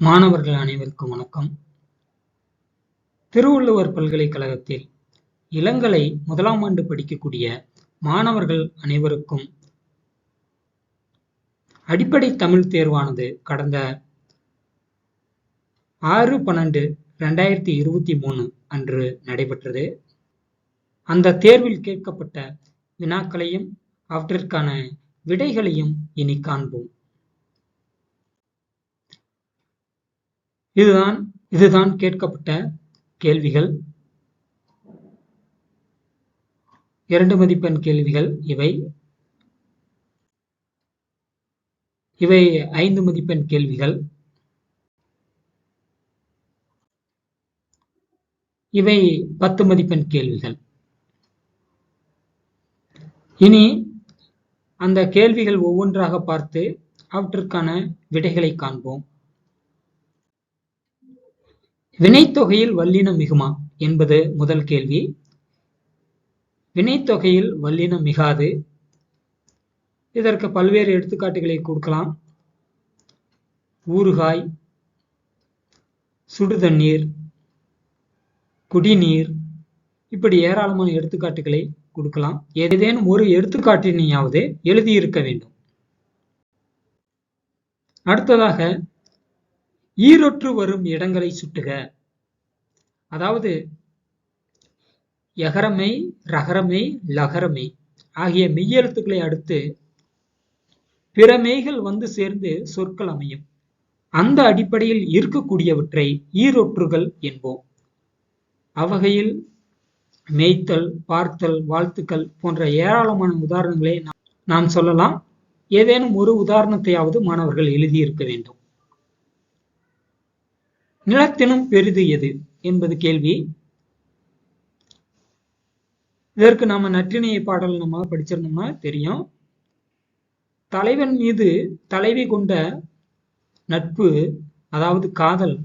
மாணவர்கள் அனைவருக்கும் வணக்கம். திருவள்ளுவர் பல்கலைக்கழகத்தில் இளங்கலை முதலாம் ஆண்டு படிக்கக்கூடிய மாணவர்கள் அனைவருக்கும் அடிப்படை தமிழ் தேர்வானது கடந்த ஆறு பன்னெண்டு ரெண்டாயிரத்தி இருபத்தி மூணு அன்று நடைபெற்றது. அந்த தேர்வில் கேட்கப்பட்ட வினாக்களையும் அவற்றிற்கான விடைகளையும் இனி காண்போம். இதுதான் இதுதான் கேட்கப்பட்ட கேள்விகள். இரண்டு மதிப்பெண் கேள்விகள் இவை. இவை ஐந்து மதிப்பெண் கேள்விகள். இவை பத்து மதிப்பெண் கேள்விகள். இனி அந்த கேள்விகள் ஒவ்வொன்றாக பார்த்து அவற்றிற்கான விடைகளை காண்போம். வினைத்தொகையில் வல்லினம் மிகுமா என்பது முதல் கேள்வி. வினைத்தொகையில் வல்லினம் மிகாது. இதற்கு பல்வேறு எடுத்துக்காட்டுகளை கொடுக்கலாம். ஊறுகாய் சுடுதண்ணீர் குடிநீர் இப்படி ஏராளமான எடுத்துக்காட்டுகளை கொடுக்கலாம். ஏதேனும் ஒரு எடுத்துக்காட்டினையாவது எழுதியிருக்க வேண்டும். அடுத்ததாக ஈரொற்று வரும் இடங்களை சுட்டுக. அதாவது எகரமை ரகரமை லகரமை ஆகிய மெய்யெழுத்துக்களை அடுத்து பிற மெய்கள் வந்து சேர்ந்து சொற்கள் அமையும். அந்த அடிப்படையில் இருக்கக்கூடியவற்றை ஈரொற்றுகள் என்போம். அவ்வகையில் மேய்த்தல் பார்த்தல் வாழ்த்துக்கள் போன்ற ஏராளமான உதாரணங்களை நாம் சொல்லலாம். ஏதேனும் ஒரு உதாரணத்தையாவது மாணவர்கள் எழுதியிருக்க வேண்டும். நிலத்தினும் பெரிது எது என்பது கேள்வி இதற்கு நாம நற்றிணையை பாடல் நம்ம படிச்சிருந்தோம்னா தெரியும். தலைவன் மீது தலைவி கொண்ட நட்பு அதாவது காதல்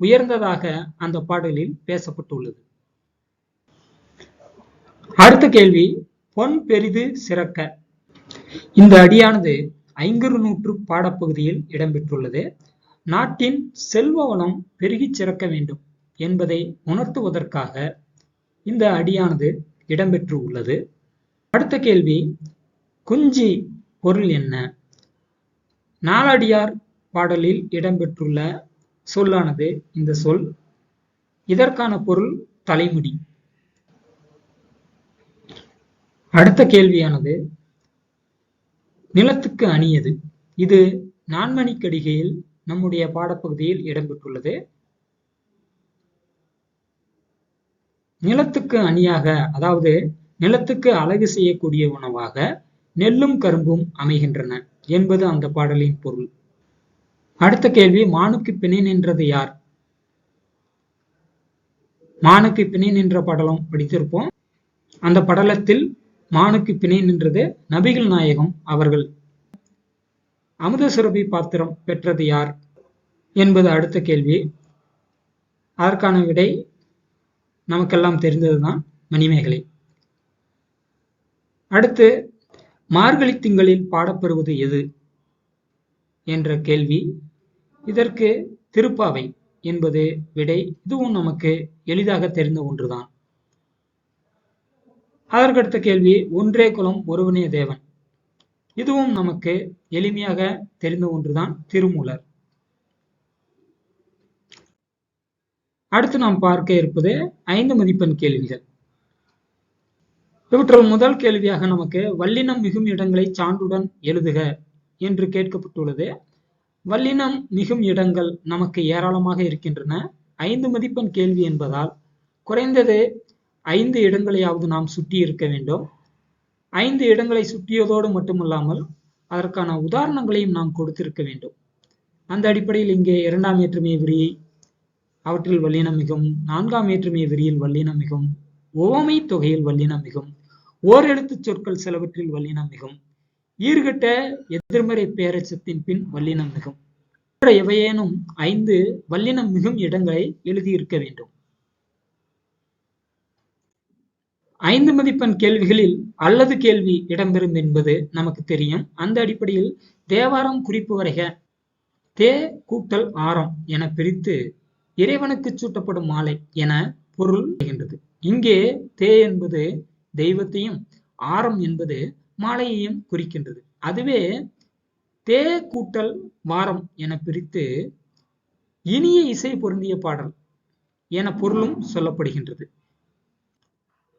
உயர்ந்ததாக அந்த பாடலில் பேசப்பட்டுள்ளது. அடுத்த கேள்வி பொன் பெரிது சிறக்க. இந்த அடியானது ஐங்கரு நூற்று பாடப்பகுதியில் இடம்பெற்றுள்ளது. நாட்டின் செல்வ வளம் பெருகிச் சிறக்க வேண்டும் என்பதை உணர்த்துவதற்காக இந்த அடியானது இடம்பெற்று உள்ளது. அடுத்த கேள்வி குஞ்சி பொருள் என்ன? நாலடியார் பாடலில் இடம்பெற்றுள்ள சொல்லானது இந்த சொல் இதற்கான பொருள் தலைமுடி. அடுத்த கேள்வியானது நிலத்துக்கு அணியது. இது நான்மணிக்கடிகையில் நம்முடைய பாடப்பகுதியில் இடம்பெற்றுள்ளது. நிலத்துக்கு அணியாக அதாவது நிலத்துக்கு அழகு செய்யக்கூடிய உணவாக நெல்லும் கரும்பும் அமைகின்றன என்பது அந்த பாடலின் பொருள். அடுத்த கேள்வி மானுக்கு பிணை நின்றது யார்? மானுக்கு பிணை நின்ற படலம் படித்திருப்போம். அந்த படலத்தில் மானுக்கு பிணை நின்றது நபிகள் நாயகம் அவர்கள். அமுத சுரபி பாத்திரம் பெற்றது யார்? என்பது அடுத்த கேள்வி. அதற்கான விடை நமக்கெல்லாம் தெரிந்ததுதான் மணிமேகலை. அடுத்து மார்கழி திங்களில் பாடப்பெறுவது எது? என்ற கேள்வி. இதற்கு திருப்பாவை என்பது விடை. இதுவும் நமக்கு எளிதாக தெரிந்த ஒன்றுதான். அதற்கடுத்த கேள்வி ஒன்றே குலம் ஒருவனே தேவன். இதுவும் நமக்கு எளிமையாக தெரிந்த ஒன்றுதான் திருமூலர். அடுத்து நாம் பார்க்க இருப்பது ஐந்து மதிப்பெண் கேள்விகள். இவற்றுள் முதல் கேள்வியாக நமக்கு வல்லினம் மிகும் இடங்களை சான்றுடன் எழுதுக என்று கேட்கப்பட்டுள்ளது. வல்லினம் மிகும் இடங்கள் நமக்கு ஏராளமாக இருக்கின்றன. ஐந்து மதிப்பெண் கேள்வி என்பதால் குறைந்தது ஐந்து இடங்களையாவது நாம் சுட்டி இருக்க வேண்டும். ஐந்து இடங்களை சுட்டியதோடு மட்டுமல்லாமல் அதற்கான உதாரணங்களையும் நாம் கொடுத்திருக்க வேண்டும். அந்த அடிப்படையில் இங்கே இரண்டாம் ஏற்றுமை விரி அவற்றில் வல்லினம் மிகும். நான்காம் ஏற்றுமை விரியில் வல்லினம் மிகும். ஓமை தொகையில் வல்லினம் மிகும். ஓரெழுத்து சொற்கள் சிலவற்றில் வல்லினம் மிகும். ஈர்கட்ட எதிர்மறை பேரச்சத்தின் பின் வல்லினம் மிகும். எவையேனும் ஐந்து வல்லினம் மிகும் இடங்களை எழுதியிருக்க வேண்டும். ஐந்து மதிப்பெண் கேள்விகளில் அல்லது கேள்வி இடம்பெறும் என்பது நமக்கு தெரியும். அந்த அடிப்படையில் தேவாரம் குறிப்பு வரைக. தே கூட்டல் ஆரம் என பிரித்து இறைவனுக்கு சூட்டப்படும் மாலை என பொருள் இங்கே தே என்பது தெய்வத்தையும் ஆரம் என்பது மாலையையும் குறிக்கின்றது. அதுவே தே கூட்டல் வாரம் என பிரித்து இனிய இசை பொருந்திய பாடல் என பொருளும் சொல்லப்படுகின்றது.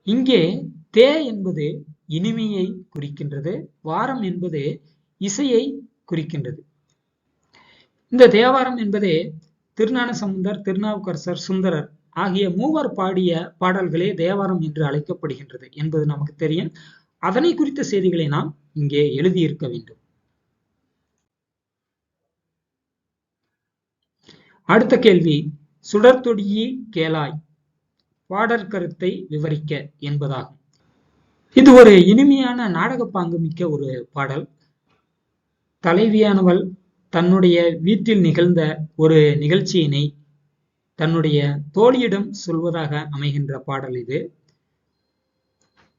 இங்கே தே என்பது இனிமையை குறிக்கின்றது வாரம் என்பது இசையை குறிக்கின்றது. இந்த தேவாரம் என்பதே திருஞான சமுந்தர் திருநாவுக்கரசர் சுந்தரர் ஆகிய மூவர் பாடிய பாடல்களே தேவாரம் என்று அழைக்கப்படுகின்றது என்பது நமக்கு தெரியும். அதனை குறித்த செய்திகளை நாம் இங்கே எழுதியிருக்க வேண்டும். அடுத்த கேள்வி சுடர்தொடியி கேளாய். பாடற் கருத்தை விவரிக்க என்பதாகும். இது ஒரு இனிமையான நாடக பாங்கு மிக்க ஒரு பாடல். தலைவியானவள் தன்னுடைய வீட்டில் நிகழ்ந்த ஒரு நிகழ்ச்சியினை தன்னுடைய தோழியிடம் சொல்வதாக அமைகின்ற பாடல் இது.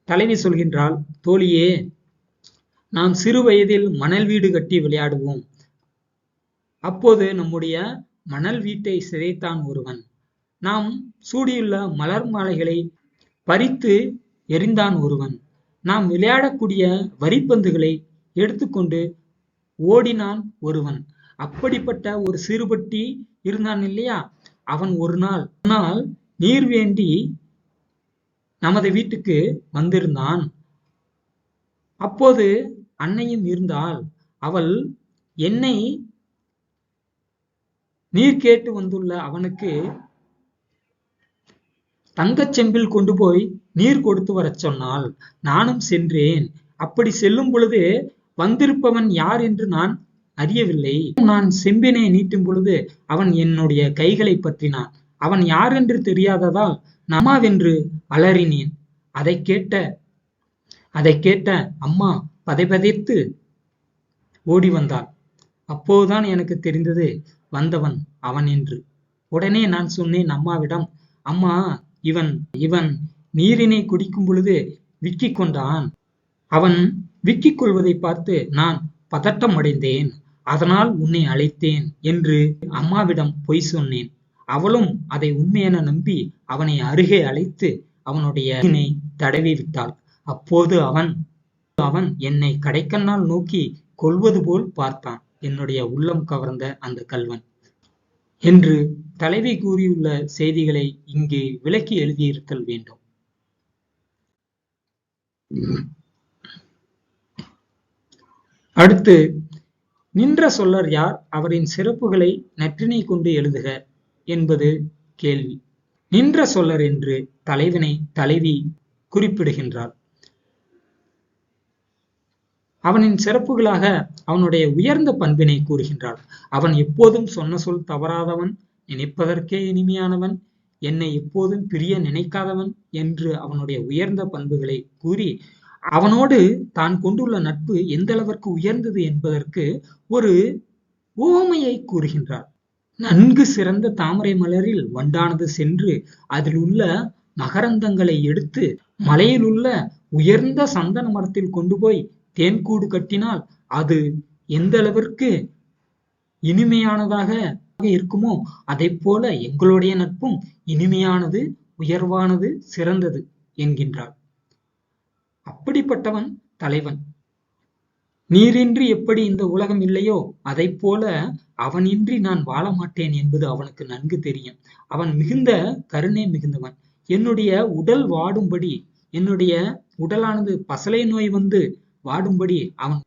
தலைவி சொல்கின்றாள் தோழியே நாம் சிறு வயதில் மணல் வீடு கட்டி விளையாடுவோம். அப்போது நம்முடைய மணல் வீட்டை சிதைத்தான் ஒருவன். நாம் சூடியுள்ள மலர் மாலைகளை பறித்து எரிந்தான் ஒருவன். நாம் விளையாடக்கூடிய வரிப்பந்துகளை எடுத்துக்கொண்டு ஓடினான் ஒருவன். அப்படிப்பட்ட ஒரு சிறுபட்டி இருந்தான் இல்லையா? அவன் ஒரு நாள் நாள் நீர் வேண்டி நமது வீட்டுக்கு வந்திருந்தான். அப்போது அன்னையும் இருந்தால் அவள் என்னை நீர் கேட்டு வந்துள்ள அவனுக்கு தங்கச் செம்பில் கொண்டு போய் நீர் கொடுத்து வரச் சொன்னால் நானும் சென்றேன். அப்படி செல்லும் பொழுது வந்திருப்பவன் யார் என்று நான் அறியவில்லை. நான் செம்பினை நீட்டும் பொழுது அவன் என்னுடைய கைகளை பற்றினான். அவன் யார் என்று தெரியாததால் நம்மாவென்று அலறினேன். அதை கேட்ட அதை கேட்ட அம்மா பதைபதைத்து ஓடி வந்தாள். அப்போதுதான் எனக்கு தெரிந்தது வந்தவன் அவன் என்று. உடனே நான் சொன்னேன் அம்மாவிடம் அம்மா இவன் இவன் நீரினை குடிக்கும் பொழுது விக்கிக் கொண்டான். அவன் விக்கிக் கொள்வதை பார்த்து நான் பதட்டம் அடைந்தேன். அதனால் உன்னை அழைத்தேன் என்று அம்மாவிடம் பொய் சொன்னேன். அவளும் அதை உண்மையென நம்பி அவனை அருகே அழைத்து அவனுடைய தடவி விட்டாள். அப்போது அவன் அவன் என்னை கடைக்கண்ணால் நோக்கி கொள்வது போல் பார்த்தான். என்னுடைய உள்ளம் கவர்ந்த அந்த கல்வன். என்று தலைவி கூறியுள்ள செய்திகளை இங்கே விளக்கி எழுதியிருத்தல் வேண்டும். அடுத்து நின்ற சொல்லர் யார்? அவரின் சிறப்புகளை நற்றினை கொண்டு எழுதுக என்பது கேள்வி. நின்ற சொல்லர் என்று தலைவனை தலைவி குறிப்பிடுகின்றார் அவனின் சிறப்புகளாக அவனுடைய உயர்ந்த பண்பினை கூறுகின்றாள். அவன் எப்போதும் சொன்ன சொல் தவறாதவன் நினைப்பதற்கே இனிமையானவன் என்னை எப்போதும் பிரிய நினைக்காதவன் என்று அவனுடைய உயர்ந்த பண்புகளை கூறி அவனோடு தான் கொண்டுள்ள நட்பு எந்த அளவிற்கு உயர்ந்தது என்பதற்கு ஒரு ஓமையை கூறுகின்றார் நன்கு சிறந்த தாமரை மலரில் வண்டானது சென்று அதில் உள்ள மகரந்தங்களை எடுத்து மலையில் உள்ள உயர்ந்த சந்தன மரத்தில் கொண்டு போய் தேன்கூடு கட்டினால் அது எந்த அளவிற்கு இனிமையானதாக இருக்குமோ அதை போல எங்களுடைய நட்பும் இனிமையானது உயர்வானது சிறந்தது என்கின்றார் அப்படிப்பட்டவன் தலைவன். நீரின்றி எப்படி இந்த உலகம் இல்லையோ அதை போல அவனின்றி நான் வாழ மாட்டேன் என்பது அவனுக்கு நன்கு தெரியும். அவன் மிகுந்த கருணை மிகுந்தவன். என்னுடைய உடல் வாடும்படி என்னுடைய உடலானது பசலை நோய் வந்து வாடும்படி அவன்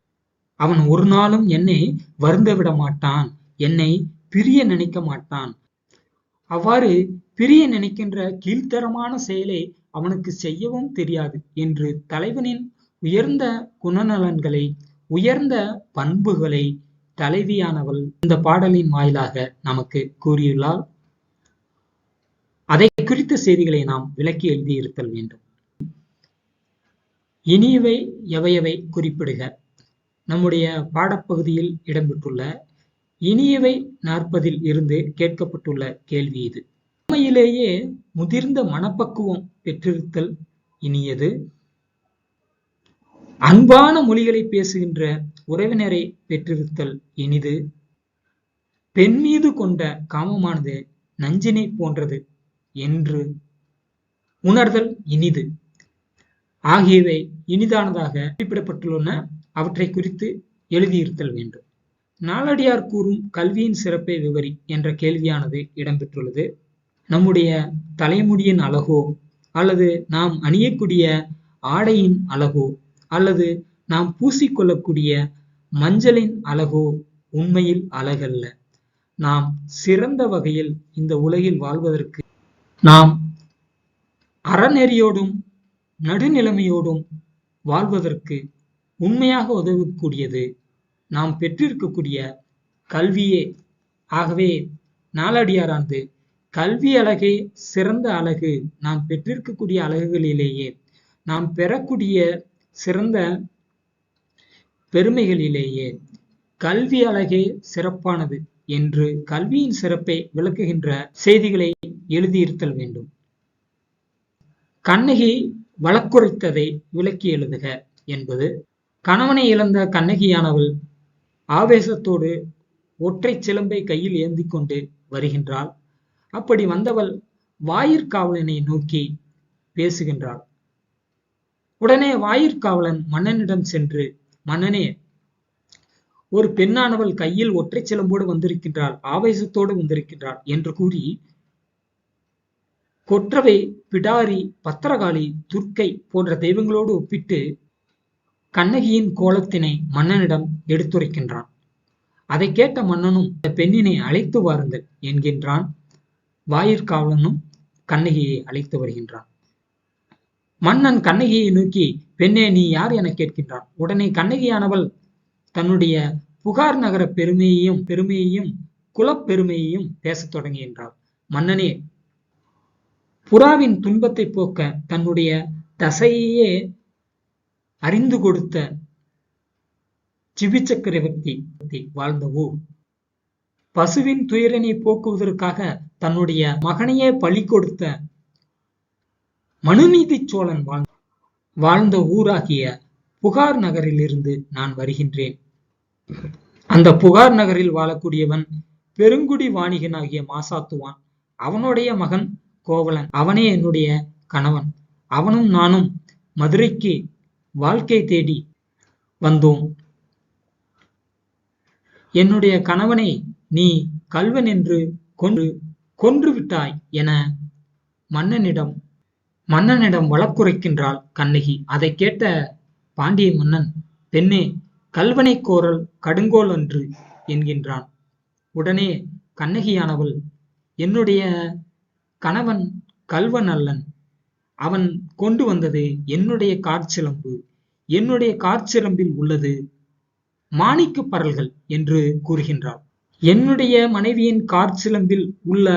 அவன் ஒரு நாளும் என்னை வருந்த விட மாட்டான். என்னை பிரிய நினைக்க மாட்டான். அவ்வாறு பிரிய நினைக்கின்ற கீழ்த்தரமான செயலை அவனுக்கு செய்யவும் தெரியாது என்று தலைவனின் உயர்ந்த குணநலன்களை உயர்ந்த பண்புகளை தலைவியானவள் இந்த பாடலின் வாயிலாக நமக்கு கூறியுள்ளார் அதை குறித்த செய்திகளை நாம் விளக்கி எழுதியிருத்தல் வேண்டும். இனியவை எவையவை குறிப்பிடுக. நம்முடைய பாடப்பகுதியில் இடம்பெற்றுள்ள இனியவை நாற்பதில் இருந்து கேட்கப்பட்டுள்ள கேள்வி இது. உண்மையிலேயே முதிர்ந்த மனப்பக்குவம் பெற்றிருத்தல் இனியது. அன்பான மொழிகளை பேசுகின்ற உறவினரை பெற்றிருத்தல் இனிது. பெண் மீது கொண்ட காமமானது நஞ்சினை போன்றது என்று உணர்தல் இனிது. ஆகியவை இனிதானதாக குறிப்பிடப்பட்டுள்ளன. அவற்றை குறித்து எழுதியிருத்தல் வேண்டும். நாளடியார் கூறும் கல்வியின் சிறப்பை விவரி என்ற கேள்வியானது இடம்பெற்றுள்ளது. நம்முடைய தலைமுடியின் அழகோ அல்லது நாம் அணியக்கூடிய ஆடையின் அழகோ அல்லது நாம் பூசிக்கொள்ளக்கூடிய மஞ்சளின் அழகோ உண்மையில் அழகல்ல. நாம் சிறந்த வகையில் இந்த உலகில் வாழ்வதற்கு நாம் அறநெறியோடும் நடுநிலைமையோடும் வாழ்வதற்கு உண்மையாக உதவக்கூடியது. நாம் பெற்றிருக்கக்கூடிய கல்வியே ஆகவே நாலடியாரானது கல்வி அழகே சிறந்த அழகு. நாம் பெற்றிருக்கக்கூடிய அழகுகளிலேயே நாம் பெறக்கூடிய சிறந்த பெருமைகளிலேயே கல்வி அழகே சிறப்பானது என்று கல்வியின் சிறப்பை விளக்குகின்ற செய்திகளை எழுதியிருத்தல் வேண்டும். கண்ணகி வழக்குரைத்ததை விளக்கி எழுதுக என்பது கணவனை இழந்த கண்ணகியானவள் ஆவேசத்தோடு ஒற்றை சிலம்பை கையில் ஏந்தி கொண்டு வருகின்றாள். அப்படி வந்தவள் வாயிற்காவலனை நோக்கி பேசுகின்றாள். உடனே வாயிற்காவலன் மன்னனிடம் சென்று மன்னனே ஒரு பெண்ணானவள் கையில் ஒற்றை சிலம்போடு வந்திருக்கின்றாள் ஆவேசத்தோடு வந்திருக்கின்றாள் என்று கூறி கொற்றவை பிடாரி பத்திரகாளி துர்க்கை போன்ற தெய்வங்களோடு ஒப்பிட்டு கண்ணகியின் கோலத்தினை மன்னனிடம் எடுத்துரைக்கின்றான். அதை கேட்ட மன்னனும் இந்த பெண்ணினை அழைத்து வாருங்கள் என்கின்றான். வாயிற்காவலனும் கண்ணகியை அழைத்து வருகின்றான். மன்னன் கண்ணகியை நோக்கி பெண்ணே நீ யார் என கேட்கின்றான்? உடனே கண்ணகியானவள் தன்னுடைய புகார் நகர பெருமையையும் பெருமையையும் குலப்பெருமையையும் பேசத் தொடங்குகின்றாள் மன்னனே புறாவின் துன்பத்தை போக்க தன்னுடைய தசையையே அறிந்து கொடுத்த சிவி சக்கரவர்த்தி வாழ்ந்த ஊர். பசுவின் துயரனை போக்குவதற்காக தன்னுடைய மகனையே பலி கொடுத்த மனுநீதி சோழன் வாழ் வாழ்ந்த ஊராகிய புகார் நகரிலிருந்து நான் வருகின்றேன். அந்த புகார் நகரில் வாழக்கூடியவன் பெருங்குடி வாணிகனாகிய மாசாத்துவான். அவனுடைய மகன் கோவலன். அவனே என்னுடைய கணவன். அவனும் நானும் மதுரைக்கு வாழ்க்கை தேடி வந்தோம். என்னுடைய கணவனை நீ கல்வன் என்று கொன்று கொன்று விட்டாய் என மன்னனிடம் மன்னனிடம் வழக்குரைக்கின்றாள் கண்ணகி. அதை கேட்ட பாண்டிய மன்னன் பெண்ணே கல்வனை கோரல் கடுங்கோல் அன்று என்கின்றான். உடனே கண்ணகியானவள் என்னுடைய கணவன் கல்வன் அல்லன் அவன் கொண்டு வந்தது என்னுடைய காற்சிலம்பு. என்னுடைய காற்சிலம்பில் உள்ளது மாணிக்க பரல்கள் என்று கூறுகின்றார். என்னுடைய மனைவியின் காற்சிலம்பில் உள்ள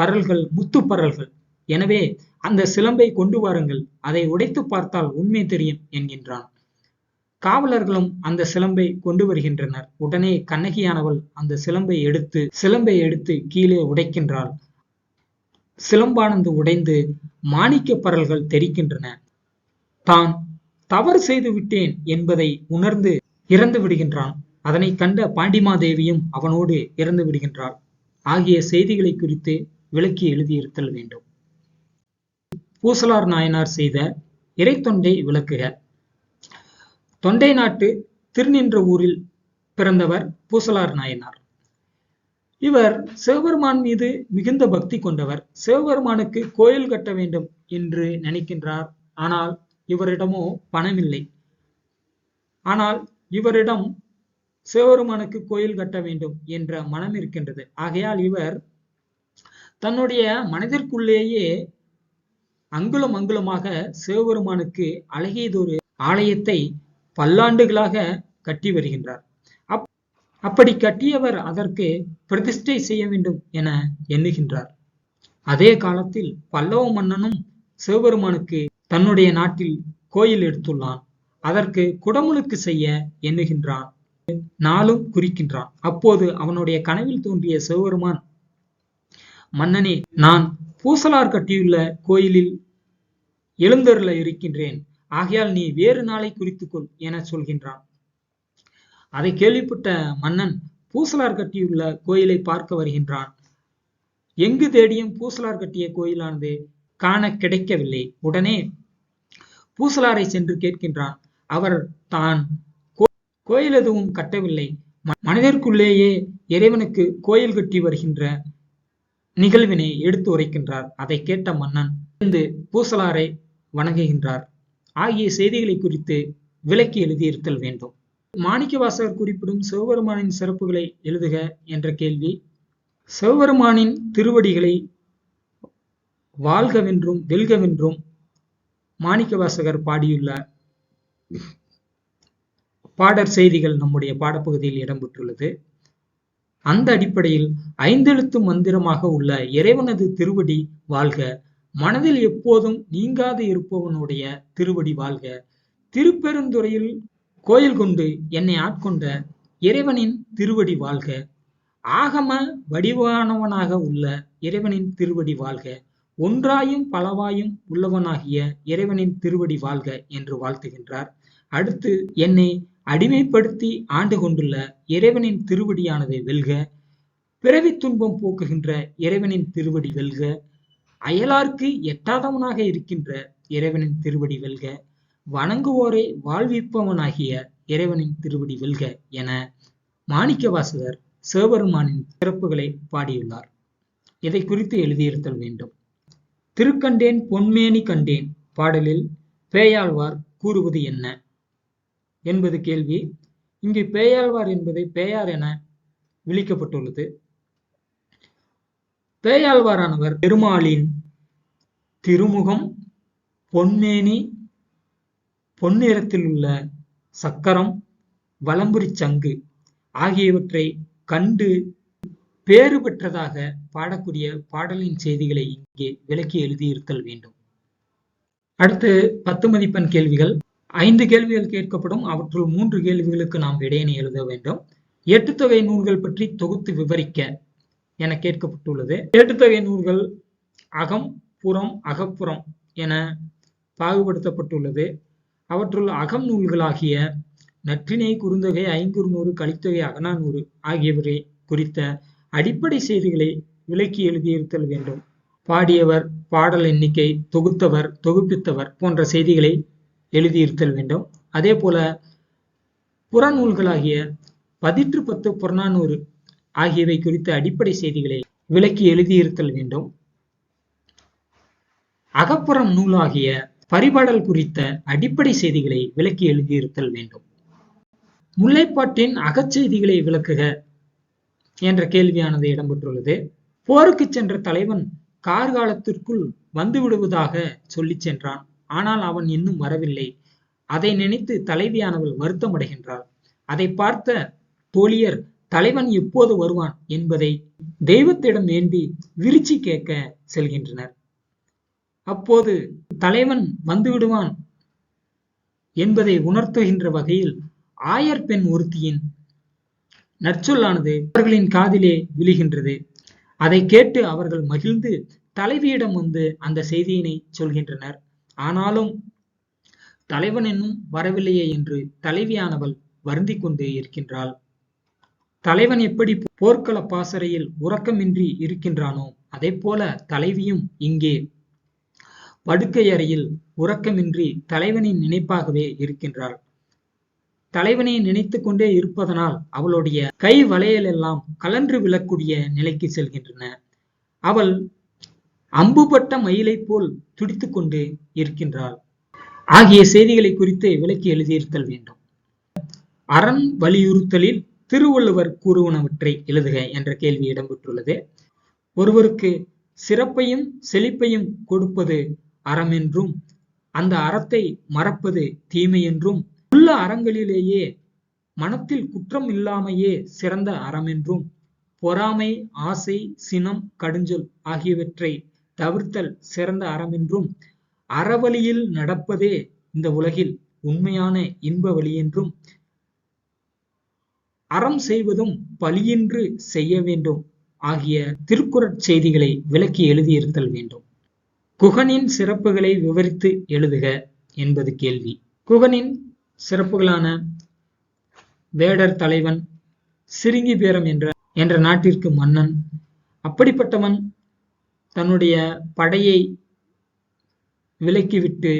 பரல்கள் முத்து பரல்கள். எனவே அந்த சிலம்பை கொண்டு வாருங்கள் அதை உடைத்து பார்த்தால் உண்மை தெரியும் என்கின்றான். காவலர்களும் அந்த சிலம்பை கொண்டு வருகின்றனர். உடனே கண்ணகியானவள் அந்த சிலம்பை எடுத்து சிலம்பை எடுத்து கீழே உடைக்கின்றாள். சிலம்பானந்து உடைந்து மாணிக்க பரல்கள் தெரிக்கின்றன தான் தவறு செய்து விட்டேன் என்பதை உணர்ந்து இறந்து விடுகின்றான். அதனை கண்ட பாண்டிமாதேவியும் அவனோடு இறந்து விடுகின்றாள். ஆகிய செய்திகளை குறித்து விளக்கி எழுதியிருத்தல் வேண்டும். பூசலார் நாயனார் செய்த இறைத்தொண்டை விளக்குக. தொண்டை நாட்டு திருநின்ற ஊரில் பிறந்தவர் பூசலார் நாயனார். இவர் சிவபெருமான் மீது மிகுந்த பக்தி கொண்டவர். சிவபெருமானுக்கு கோயில் கட்ட வேண்டும் என்று நினைக்கின்றார். ஆனால் இவரிடமோ பணமில்லை ஆனால் இவரிடம் சிவபெருமானுக்கு கோயில் கட்ட வேண்டும் என்ற மனம் இருக்கின்றது. ஆகையால் இவர் தன்னுடைய மனதிற்குள்ளேயே அங்குலம் அங்குலமாக சிவபெருமானுக்கு அழகியதொரு ஆலயத்தை பல்லாண்டுகளாக கட்டி வருகின்றார். அப்படி கட்டியவர் அதற்கு பிரதிஷ்டை செய்ய வேண்டும் என எண்ணுகின்றார். அதே காலத்தில் பல்லவ மன்னனும் சிவபெருமானுக்கு தன்னுடைய நாட்டில் கோயில் எடுத்துள்ளான். அதற்கு குடமுழுக்கு செய்ய எண்ணுகின்றான். நாளும் குறிக்கின்றான். அப்போது அவனுடைய கனவில் தோன்றிய சிவபெருமான் மன்னனே நான் பூசலார் கட்டியுள்ள கோயிலில் எழுந்தருள இருக்கின்றேன். ஆகையால் நீ வேறு நாளை குறித்துக்கொள் என சொல்கின்றான். அதை கேள்விப்பட்ட மன்னன் பூசலார் கட்டியுள்ள கோயிலை பார்க்க வருகின்றான். எங்கு தேடியும் பூசலார் கட்டிய கோயிலானது காண கிடைக்கவில்லை. உடனே பூசலாரை சென்று கேட்கின்றான். அவர் தான் கோயில் எதுவும் கட்டவில்லை. மனிதருக்குள்ளேயே இறைவனுக்கு கோயில் கட்டி வருகின்ற நிகழ்வினை எடுத்து உரைக்கின்றார். அதை கேட்ட மன்னன் இருந்து பூசலாரை வணங்குகின்றார். ஆகிய செய்திகளை குறித்து விளக்கி எழுதியிருத்தல் வேண்டும். மாணிக்கவாசகர் குறிப்பிடும் சிவபெருமானின் சிறப்புகளை எழுதுக என்ற கேள்வி. சிவபெருமானின் திருவடிகளை வாழ்கவென்றும் வெல்கவென்றும் மாணிக்கவாசகர் பாடியுள்ள பாடற் செய்திகள் நம்முடைய பாடப்பகுதியில் இடம்பெற்றுள்ளது. அந்த அடிப்படையில் ஐந்தெழுத்து மந்திரமாக உள்ள இறைவனது திருவடி வாழ்க. மனதில் எப்போதும் நீங்காது இருப்பவனுடைய திருவடி வாழ்க. திருப்பெருந்துறையில் கோயில் கொண்டு என்னை ஆட்கொண்ட இறைவனின் திருவடி வாழ்க. ஆகம வடிவானவனாக உள்ள இறைவனின் திருவடி வாழ்க. ஒன்றாயும் பலவாயும் உள்ளவனாகிய இறைவனின் திருவடி வாழ்க என்று வாழ்த்துகின்றார். அடுத்து என்னை அடிமைப்படுத்தி ஆண்டு கொண்டுள்ள இறைவனின் திருவடியானது வெல்க. பிறவி துன்பம் போக்குகின்ற இறைவனின் திருவடி வெல்க. அயலார்க்கு எட்டாதவனாக இருக்கின்ற இறைவனின் திருவடி வெல்க. வணங்குவோரை வாழ்விப்பவனாகிய இறைவனின் திருவடி வெல்க என மாணிக்கவாசகர் சிவபெருமானின் சிறப்புகளை பாடியுள்ளார். இதை குறித்து எழுதியிருத்தல் வேண்டும். திருக்கண்டேன் பொன்மேனி கண்டேன் பாடலில் பேயாழ்வார் கூறுவது என்ன? என்பது கேள்வி. இங்கு பேயாழ்வார் என்பது பேயார் என விளிக்கப்பட்டுள்ளது. பேயாழ்வாரானவர் பெருமாளின் திருமுகம் பொன்மேனி பொன்னிறத்தில் உள்ள சக்கரம் வலம்புரி சங்கு ஆகியவற்றை கண்டு பேறு பெற்றதாக பாடக்கூடிய பாடலின் செய்திகளை இங்கே விளக்கி எழுதியிருத்தல் வேண்டும். அடுத்து பத்து மதிப்பெண் கேள்விகள். ஐந்து கேள்விகள் கேட்கப்படும். அவற்றுள் மூன்று கேள்விகளுக்கு நாம் விடையினை எழுத வேண்டும். எட்டுத்தொகை நூல்கள் பற்றி தொகுத்து விவரிக்க என கேட்கப்பட்டுள்ளது. எட்டுத்தொகை நூல்கள் அகம் புறம் அகப்புறம் என பாகுபடுத்தப்பட்டுள்ளது. அவற்றுள் அகம் நூல்களாகிய நற்றினை குறுந்தொகை ஐங்குறுநூறு கலித்தொகை அகநானூறு ஆகியவரை குறித்த அடிப்படை செய்திகளை விளக்கி எழுதியிருத்தல் வேண்டும். பாடியவர் பாடல் எண்ணிக்கை தொகுத்தவர் தொகுப்பித்தவர் போன்ற செய்திகளை எழுதியிருத்தல் வேண்டும். அதே போல புறநூல்களாகிய பதிற்று பத்து புறநானூறு ஆகியவை குறித்த அடிப்படை செய்திகளை விளக்கி எழுதியிருத்தல் வேண்டும். அகப்புறம் நூலாகிய பரிபாடல் குறித்த அடிப்படை செய்திகளை விளக்கி எழுதியிருத்தல் வேண்டும். முல்லைப்பாட்டின் அகச்செய்திகளை விளக்குக என்ற கேள்வியானது இடம்பெற்றுள்ளது. போருக்கு சென்ற தலைவன் கார்காலத்திற்குள் வந்து விடுவதாக சொல்லி சென்றான். ஆனால் அவன் இன்னும் வரவில்லை. அதை நினைத்து தலைவியானவள் வருத்தமடைகின்றாள். அதை பார்த்த தோழியர் தலைவன் எப்போது வருவான்? என்பதை தெய்வத்திடம் வேண்டி விரிச்சி கேட்க செல்கின்றனர். அப்போது தலைவன் வந்துவிடுவான் என்பதை உணர்த்துகின்ற வகையில் ஆயர் பெண் ஒருத்தியின் நற்சொல்லானது அவர்களின் காதிலே விழுகின்றது. அதை கேட்டு அவர்கள் மகிழ்ந்து தலைவியிடம் வந்து அந்த செய்தியினை சொல்கின்றனர். ஆனாலும் தலைவன் இன்னும் வரவில்லையே என்று தலைவியானவள் வருந்தி கொண்டு இருக்கின்றாள். தலைவன் எப்படி போர்க்கள பாசறையில் உறக்கமின்றி இருக்கின்றானோ அதே போல தலைவியும் இங்கே படுக்கை அறையில் உறக்கமின்றி தலைவனின் நினைப்பாகவே இருக்கின்றாள். தலைவனை நினைத்து கொண்டே இருப்பதனால் அவளுடைய கை வளையல் எல்லாம் கலன்று விழக்கூடிய நிலைக்கு செல்கின்றன. அவள் அம்புபட்ட மயிலை போல் துடித்து கொண்டு இருக்கின்றாள். ஆகிய செய்திகளை குறித்து விளக்கி எழுதியிருத்தல் வேண்டும். அரண் வலியுறுத்தலில் திருவள்ளுவர் கூறுவனவற்றை எழுதுக என்ற கேள்வி இடம்பெற்றுள்ளது. ஒருவருக்கு சிறப்பையும் செழிப்பையும் கொடுப்பது அறம் என்றும் அந்த அறத்தை மறப்பது தீமை என்றும் உள்ள அறங்களிலேயே மனத்தில் குற்றம் இல்லாமையே சிறந்த அறம் என்றும் பொறாமை ஆசை சினம் கடுஞ்சொல் ஆகியவற்றை தவிர்த்தல் சிறந்த அறம் என்றும் அறவழியில் நடப்பதே இந்த உலகில் உண்மையான இன்ப வழி என்றும் அறம் செய்வதும் பழியின்று செய்ய வேண்டும் ஆகிய திருக்குறட் செய்திகளை விளக்கி எழுதியிருத்தல் வேண்டும். குகனின் சிறப்புகளை விவரித்து எழுதுக என்பது கேள்வி. குகனின் சிறப்புகளான வேடர் தலைவன் சிறுங்கி பேரம் என்ற என்ற நாட்டிற்கு மன்னன் அப்படிப்பட்டவன் தன்னுடைய படையை விலக்கிவிட்டு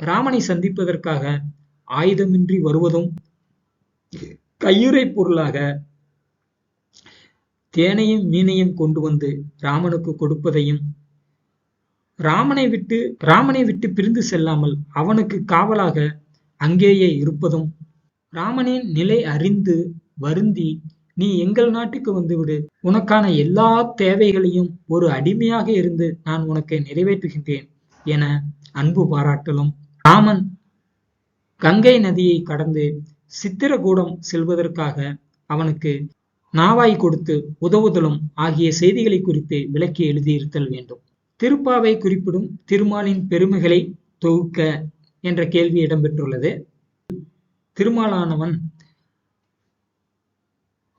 ராமனை சந்திப்பதற்காக ஆயுதமின்றி வருவதும் கையுறை பொருளாக தேனையும் மீனையும் கொண்டு வந்து ராமனுக்கு கொடுப்பதையும் ராமனை விட்டு ராமனை விட்டு பிரிந்து செல்லாமல் அவனுக்கு காவலாக அங்கேயே இருப்பதும் ராமனின் நிலை அறிந்து வருந்தி நீ எங்கள் நாட்டுக்கு வந்துவிடு. உனக்கான எல்லா தேவைகளையும் ஒரு அடிமையாக இருந்து நான் உனக்கு நிறைவேற்றுகின்றேன் என அன்பு பாராட்டலும் ராமன் கங்கை நதியை கடந்து சித்திரகூடம் செல்வதற்காக அவனுக்கு நாவாய் கொடுத்து உதவுதலும் ஆகிய செய்திகளை குறித்து விளக்கி எழுதியிருத்தல் வேண்டும். திருப்பாவை குறிப்பிடும் திருமாலின் பெருமைகளை தொகுக்க என்ற கேள்வி இடம்பெற்றுள்ளது. திருமாலானவன்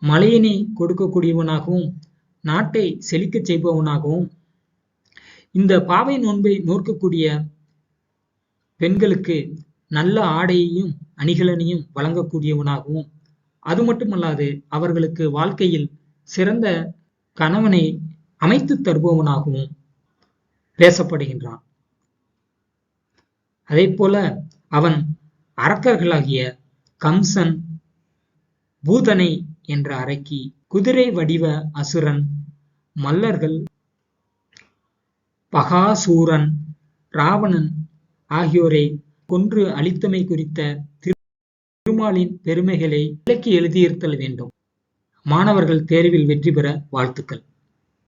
மலையினை கொடுக்கக்கூடியவனாகவும் நாட்டை செழிக்கச் செய்பவனாகவும் இந்த பாவை நோன்பை நோக்கக்கூடிய பெண்களுக்கு நல்ல ஆடையையும் அணிகலனையும் வழங்கக்கூடியவனாகவும் அது மட்டுமல்லாது அவர்களுக்கு வாழ்க்கையில் சிறந்த கணவனை அமைத்து தருபவனாகவும் பேசப்படுகின்றான். அதே போல அவன் அரக்கர்களாகிய கம்சன் பூதனை என்ற அரக்கி குதிரை வடிவ அசுரன் மல்லர்கள் பகாசூரன் ராவணன் ஆகியோரை கொன்று அழித்தமை குறித்த பெருமாளின் பெருமைகளை விளக்கி எழுதியிருத்தல் வேண்டும். மாணவர்கள் தேர்வில் வெற்றி பெற வாழ்த்துக்கள்.